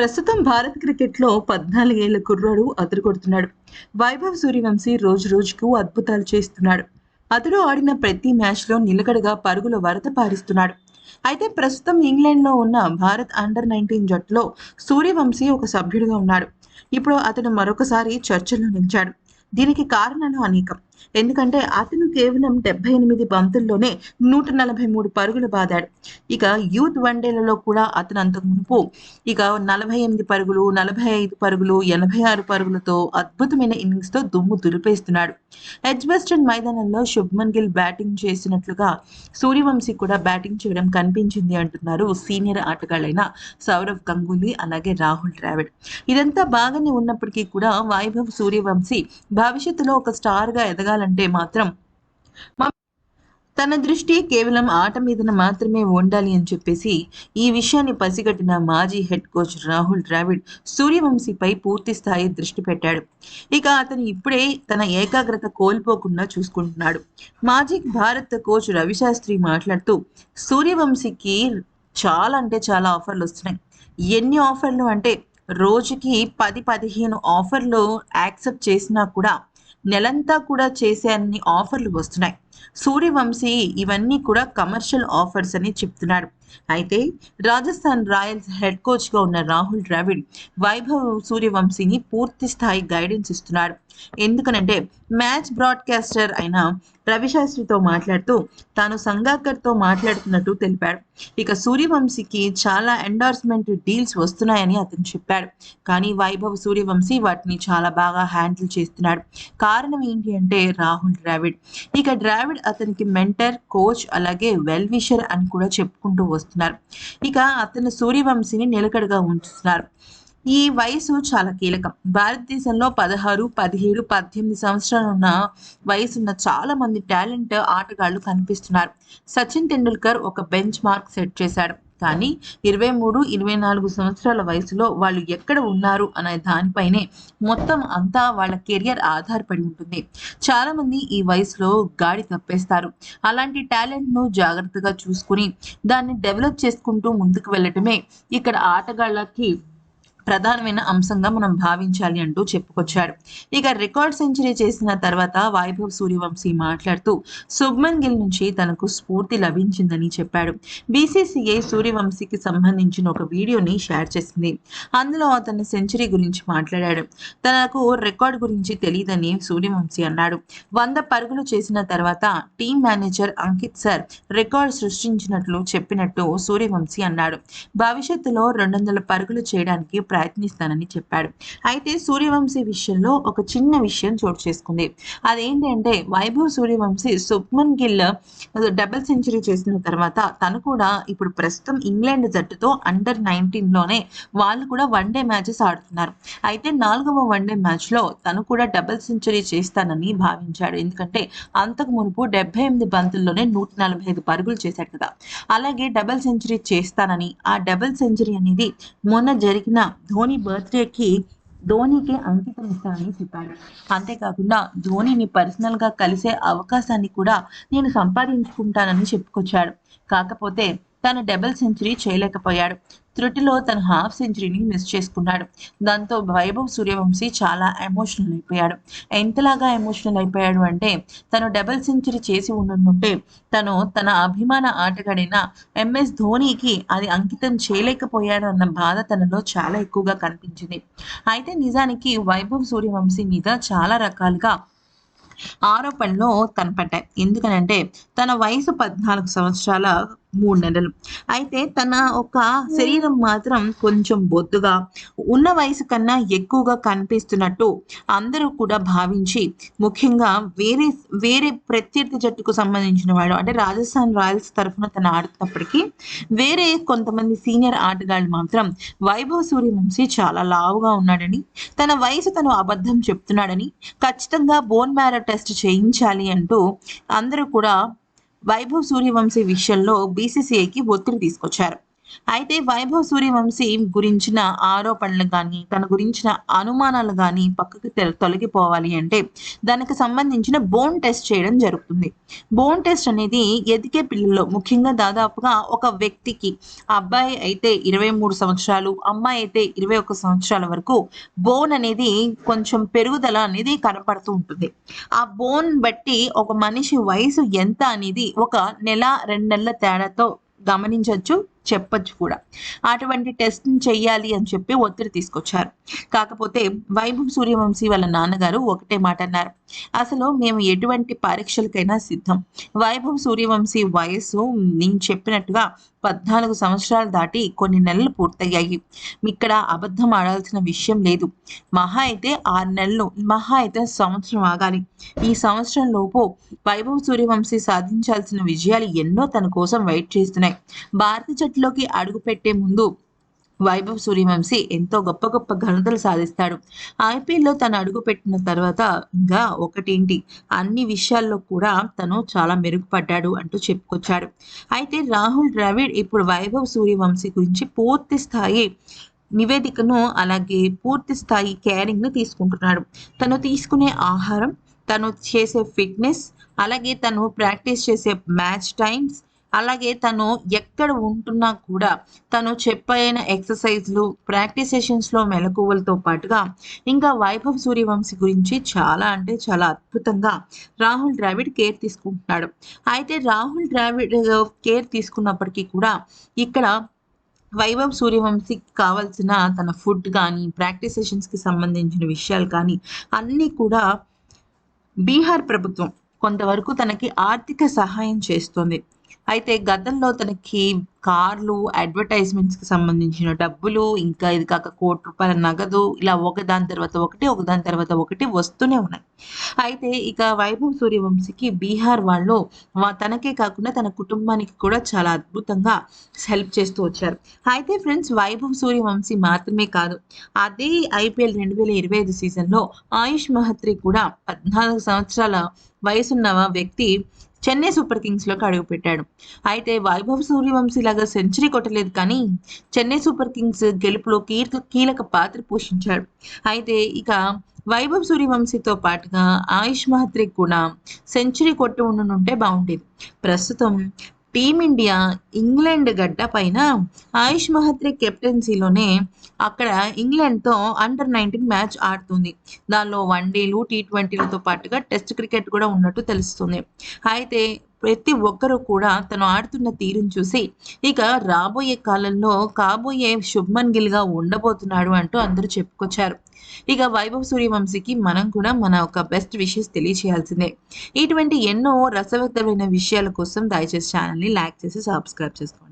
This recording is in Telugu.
ప్రస్తుతం భారత్ క్రికెట్లో పద్నాలుగేళ్ళ కుర్రాడు అదరగొడుతున్నాడు వైభవ్ సూర్యవంశీ రోజు రోజుకు అద్భుతాలు చేస్తున్నాడు. అతడు ఆడిన ప్రతి మ్యాచ్లో నిలకడగా పరుగుల వరద పారిస్తున్నాడు. అయితే ప్రస్తుతం ఇంగ్లాండ్లో ఉన్న భారత్ అండర్ నైన్టీన్ జట్టులో సూర్యవంశీ ఒక సభ్యుడిగా ఉన్నాడు. ఇప్పుడు అతడు మరొకసారి చర్చల్లో నిలిచాడు. దీనికి కారణాలు అనేకం. ఎందుకంటే అతను కేవలం డెబ్బై ఎనిమిది బంతుల్లోనే నూట నలభై మూడు పరుగులు బాదాడు. ఇక యూత్ వన్డేలలో కూడా అతను అంతకు మునుపు ఇక నలభై ఎనిమిది పరుగులు నలభై ఐదు పరుగులు ఎనభై ఆరు పరుగులతో అద్భుతమైన ఇన్నింగ్స్తో దుమ్ము దులిపేస్తున్నాడు. ఎడ్జ్బెస్టన్ మైదానంలో శుభ్మన్ గిల్ బ్యాటింగ్ చేసినట్లుగా సూర్యవంశీ కూడా బ్యాటింగ్ చేయడం కనిపించింది అంటున్నారు సీనియర్ ఆటగాళ్ళైన సౌరవ్ గంగూలీ అలాగే రాహుల్ ద్రావిడ్. ఇదంతా బాగానే ఉన్నప్పటికీ కూడా వైభవ్ సూర్యవంశీ భవిష్యత్తులో ఒక స్టార్గా ఎదగాలంటే మాత్రం తన దృష్టి కేవలం ఆట మీదన మాత్రమే ఉండాలి అని చెప్పేసి ఈ విషయాన్ని పసిగట్టిన మాజీ హెడ్ కోచ్ రాహుల్ ద్రావిడ్ సూర్యవంశీపై పూర్తి స్థాయి దృష్టి పెట్టాడు. ఇక అతను ఇప్పుడే తన ఏకాగ్రత కోల్పోకుండా చూసుకుంటున్నాడు. మాజీ భారత్ కోచ్ రవిశాస్త్రి మాట్లాడుతూ సూర్యవంశీకి చాలా అంటే చాలా ఆఫర్లు వస్తున్నాయి. ఎన్ని ఆఫర్లు అంటే రోజుకి పది పదిహేను ఆఫర్లు యాక్సెప్ట్ చేసినా కూడా నెలంతా కూడా చేసే అన్ని ఆఫర్లు వస్తున్నాయి. సూర్యవంశీ ఇవన్నీ కూడా కమర్షియల్ ఆఫర్స్ అని చెప్తున్నాడు అయితే రాజస్థాన్ రాయల్స్ హెడ్ కోచ్గా ఉన్న రాహుల్ ద్రావిడ్ వైభవ్ సూర్యవంశీని పూర్తి స్థాయి గైడెన్స్ ఇస్తున్నాడు ఎందుకనంటే మ్యాచ్ బ్రాడ్కాస్టర్ అయిన రవిశాస్త్రితో మాట్లాడుతూ తాను సంగాకర్తో మాట్లాడుతున్నట్టు తెలిపాడు. ఇక సూర్యవంశీకి చాలా ఎండార్స్మెంట్ డీల్స్ వస్తున్నాయని అతను చెప్పాడు. కానీ వైభవ్ సూర్యవంశీ వాటిని చాలా బాగా హ్యాండిల్ చేస్తున్నాడు. కారణం ఏంటి అంటే రాహుల్ ద్రావిడ్. ఇక ద్రావిడ్ అతనికి మెంటర్ కోచ్ అలాగే వెల్ విషర్ అని కూడా చెప్పుకుంటూ వస్తున్నారు. ఇక అతను సూర్యవంశీని నిలకడగా ఉంచుతున్నారు. ఈ వయసు చాలా కీలకం. భారతదేశంలో పదహారు పదిహేడు పద్దెనిమిది సంవత్సరాలు ఉన్న వయసున్న చాలా మంది టాలెంట్ ఆటగాళ్ళు కనిపిస్తున్నారు. సచిన్ టెండూల్కర్ ఒక బెంచ్ మార్క్ సెట్ చేశాడు. కానీ ఇరవై మూడు ఇరవై నాలుగు సంవత్సరాల వయసులో వాళ్ళు ఎక్కడ ఉన్నారు అనే దానిపైనే మొత్తం అంతా వాళ్ళ కెరియర్ ఆధారపడి ఉంటుంది. చాలా మంది ఈ వయసులో గాడి తప్పేస్తారు. అలాంటి టాలెంట్ను జాగ్రత్తగా చూసుకుని దాన్ని డెవలప్ చేసుకుంటూ ముందుకు వెళ్ళటమే ఇక్కడ ఆటగాళ్ళకి ప్రధానమైన అంశంగా మనం భావించాలి అంటూ చెప్పుకొచ్చాడు. ఇక రికార్డ్ సెంచరీ చేసిన తర్వాత వైభవ్ సూర్యవంశీ మాట్లాడుతూ శుభ్మన్ గిల్ నుంచి తనకు స్ఫూర్తి లభించిందని చెప్పాడు. బీసీసీఐ సూర్యవంశీకి సంబంధించిన ఒక వీడియోని షేర్ చేసింది. అందులో అతని సెంచరీ గురించి మాట్లాడాడు. తనకు రికార్డ్ గురించి తెలియదని సూర్యవంశీ అన్నాడు. వంద పరుగులు చేసిన తర్వాత team manager Ankit sir record సృష్టించినట్లు చెప్పినట్టు సూర్యవంశీ అన్నాడు. భవిష్యత్తులో రెండు వందల పరుగులు చేయడానికి ప్రయత్నిస్తానని చెప్పాడు. అయితే సూర్యవంశీ విషయంలో ఒక చిన్న విషయం చోటు చేసుకుంది. అదేంటి అంటే వైభవ్ సూర్యవంశీ సుప్మన్ గిల్ డబుల్ సెంచరీ చేసిన తర్వాత తను కూడా ఇప్పుడు ప్రస్తుతం ఇంగ్లాండ్ జట్టుతో అండర్ నైన్టీన్లోనే వాళ్ళు కూడా వన్ డే మ్యాచెస్ ఆడుతున్నారు. అయితే నాలుగవ వన్ డే మ్యాచ్లో తను కూడా డబుల్ సెంచరీ చేస్తానని భావించాడు. ఎందుకంటే అంతకు మునుపు డెబ్బై ఎనిమిది బంతుల్లోనే నూట నలభై ఐదు పరుగులు చేశాడు కదా. అలాగే డబుల్ సెంచరీ చేస్తానని ఆ డబుల్ సెంచరీ అనేది మొన్న జరిగిన ధోని బర్త్డేకి ధోనికి అంకితం ఇస్తానని చెప్పాడు అంతేకాకుండా ధోనిని పర్సనల్గా కలిసే అవకాశాన్ని కూడా నేను సంపాదించుకుంటానని చెప్పుకొచ్చాడు. కాకపోతే తను డబుల్ సెంచరీ చేయలేకపోయాడు. త్రుటిలో తన హాఫ్ సెంచరీని మిస్ చేసుకున్నాడు. దాంతో వైభవ్ సూర్యవంశీ చాలా ఎమోషనల్ అయిపోయాడు. ఎంతలాగా ఎమోషనల్ అయిపోయాడు అంటే తను డబుల్ సెంచరీ చేసి ఉండుంటే తను తన అభిమాన ఆటగాడైన ఎంఎస్ ధోనికి అది అంకితం చేయలేకపోయాడు అన్న బాధ తనలో చాలా ఎక్కువగా కనిపించింది. అయితే నిజానికి వైభవ్ సూర్యవంశీ మీద చాలా రకాలుగా ఆరోపణలు కనపడ్డాయి ఎందుకనంటే తన వయసు పద్నాలుగు సంవత్సరాల మూడు నెలలు. అయితే తన ఒక శరీరం మాత్రం కొంచెం బొద్దుగా ఉన్న వయసు కన్నా ఎక్కువగా కనిపిస్తున్నట్టు అందరూ కూడా భావించి ముఖ్యంగా వేరే వేరే ప్రత్యర్థి జట్టుకు సంబంధించిన వాడు అంటే రాజస్థాన్ రాయల్స్ తరఫున తను ఆడుతున్నప్పటికీ వేరే కొంతమంది సీనియర్ ఆటగాళ్ళు మాత్రం వైభవ్ సూర్యవంశీ చాలా లావుగా ఉన్నాడని తన వయసు తను అబద్ధం చెప్తున్నాడని ఖచ్చితంగా బోన్ మ్యారో టెస్ట్ చేయించాలి అంటూ అందరూ కూడా వైభవ్ సూర్యవంశీ విషయంలో బీసీసీఐకి ఒత్తిడి తీసుకొచ్చారు. అయితే వైభవ్ సూర్యవంశీ గురించిన ఆరోపణలు కానీ తన గురించిన అనుమానాలు కానీ పక్కకు తొలగిపోవాలి అంటే దానికి సంబంధించిన బోన్ టెస్ట్ చేయడం జరుగుతుంది. బోన్ టెస్ట్ అనేది ఎదిగే పిల్లల్లో ముఖ్యంగా దాదాపుగా ఒక వ్యక్తికి అబ్బాయి అయితే ఇరవై మూడు సంవత్సరాలు అమ్మాయి అయితే ఇరవై ఒక్క సంవత్సరాల వరకు బోన్ అనేది కొంచెం పెరుగుదల అనేది కనపడుతూ ఉంటుంది. ఆ బోన్ బట్టి ఒక మనిషి వయసు ఎంత అనేది ఒక నెల రెండు నెలల తేడాతో గమనించవచ్చు చెప్పొచ్చు కూడా. అటువంటి టెస్ట్ చెయ్యాలి అని చెప్పి ఒత్తిడి తీసుకొచ్చారు. కాకపోతే వైభవ్ సూర్యవంశీ వాళ్ళ నాన్నగారు ఒకటే మాట అన్నారు. అసలు మేము ఎటువంటి పరీక్షలకైనా సిద్ధం. వైభవ్ సూర్యవంశీ వయస్సు నేను చెప్పినట్టుగా పద్నాలుగు సంవత్సరాలు దాటి కొన్ని నెలలు పూర్తయ్యాయి. ఇక్కడ అబద్ధం ఆడాల్సిన విషయం లేదు. మహా అయితే ఆరు నెలలు మహా అయితే సంవత్సరం ఆగాలి. ఈ సంవత్సరం లోపు వైభవ్ సూర్యవంశీ సాధించాల్సిన విజయాలు ఎన్నో తన కోసం వెయిట్ చేస్తున్నాయి. భారత జట్టులోకి అడుగుపెట్టే ముందు వైభవ్ సూర్యవంశీ ఎంతో గొప్ప గొప్ప ఘనతలు సాధిస్తాడు. ఐపీఎల్లో తను అడుగుపెట్టిన తర్వాత ఇంకా ఒకటేంటి? అన్ని విషయాల్లో కూడా తను చాలా మెరుగుపడ్డాడు అంటూ చెప్పుకొచ్చాడు. అయితే రాహుల్ ద్రావిడ్ ఇప్పుడు వైభవ్ సూర్యవంశీ గురించి పూర్తి స్థాయి నివేదికను అలాగే పూర్తి స్థాయి కేరింగ్ను తీసుకుంటున్నాడు. తను తీసుకునే ఆహారం తను చేసే ఫిట్నెస్ అలాగే తను ప్రాక్టీస్ చేసే మ్యాచ్ టైమ్స్ అలాగే తను ఎక్కడ ఉంటున్నా కూడా తను చెప్పైన ఎక్సర్సైజ్లు ప్రాక్టీస్ సెషన్స్లో మెలకువలతో పాటుగా ఇంకా వైభవ్ సూర్యవంశీ గురించి చాలా అంటే చాలా అద్భుతంగా రాహుల్ ద్రావిడ్ కేర్ తీసుకుంటున్నాడు. అయితే రాహుల్ ద్రావిడ్ కేర్ తీసుకున్నప్పటికీ కూడా ఇక్కడ వైభవ్ సూర్యవంశీకి కావాల్సిన తన ఫుడ్ కానీ ప్రాక్టీస్ సెషన్స్కి సంబంధించిన విషయాలు కానీ అన్నీ కూడా బీహార్ ప్రభుత్వం కొంతవరకు తనకి ఆర్థిక సహాయం చేస్తుంది. అయితే గతంలో తనకి కార్లు అడ్వర్టైజ్మెంట్స్కి సంబంధించిన డబ్బులు ఇంకా ఇది కాక కోటి రూపాయల నగదు ఇలా ఒకదాని తర్వాత ఒకటి ఒకదాని తర్వాత ఒకటి వస్తూనే ఉన్నాయి. అయితే ఇక వైభవ్ సూర్యవంశీకి బీహార్ వాళ్ళు తనకే కాకుండా తన కుటుంబానికి కూడా చాలా అద్భుతంగా హెల్ప్ చేస్తూ వచ్చారు. అయితే ఫ్రెండ్స్ వైభవ్ సూర్యవంశీ మాత్రమే కాదు అదే ఐపీఎల్ రెండు వేల ఇరవై ఐదు సీజన్లో ఆయుష్ మహత్రి కూడా పద్నాలుగు సంవత్సరాల వయసున్న వ్యక్తి చెన్నై సూపర్ కింగ్స్లోకి అడుగుపెట్టాడు అయితే వైభవ్ సూర్యవంశీ లాగా సెంచరీ కొట్టలేదు కానీ చెన్నై సూపర్ కింగ్స్ గెలుపులో కీలక కీలక పాత్ర పోషించాడు. అయితే ఇక వైభవ్ సూర్యవంశీతో పాటుగా ఆయుష్ మహత్రి కూడా సెంచరీ కొట్టి ఉండుంటే బాగుండేది. ప్రస్తుతం టీమిండియా ఇంగ్లాండ్ గడ్డ పైన ఆయుష్ మహత్రి కెప్టెన్సీలోనే అక్కడ ఇంగ్లాండ్తో అండర్ నైన్టీన్ మ్యాచ్ ఆడుతుంది. దానిలో వన్డేలు టీ ట్వంటీలతో పాటుగా టెస్ట్ క్రికెట్ కూడా ఉన్నట్టు తెలుస్తుంది. అయితే ప్రతి ఒక్కరూ కూడా తను ఆడుతున్న తీరును చూసి ఇక రాబోయే కాలంలో కాబోయే శుభ్మన్ గిల్గా ఉండబోతున్నాడు అంటూ అందరూ చెప్పుకొచ్చారు. ఇక వైభవ్ సూర్యవంశీకి మనం కూడా మన ఒక బెస్ట్ విషెస్ తెలియచేయాల్సిందే. ఇటువంటి ఎన్నో రసవత్తమైన విషయాల కోసం దయచేసి ఛానల్ని లైక్ చేసి సబ్స్క్రైబ్ చేసుకోండి.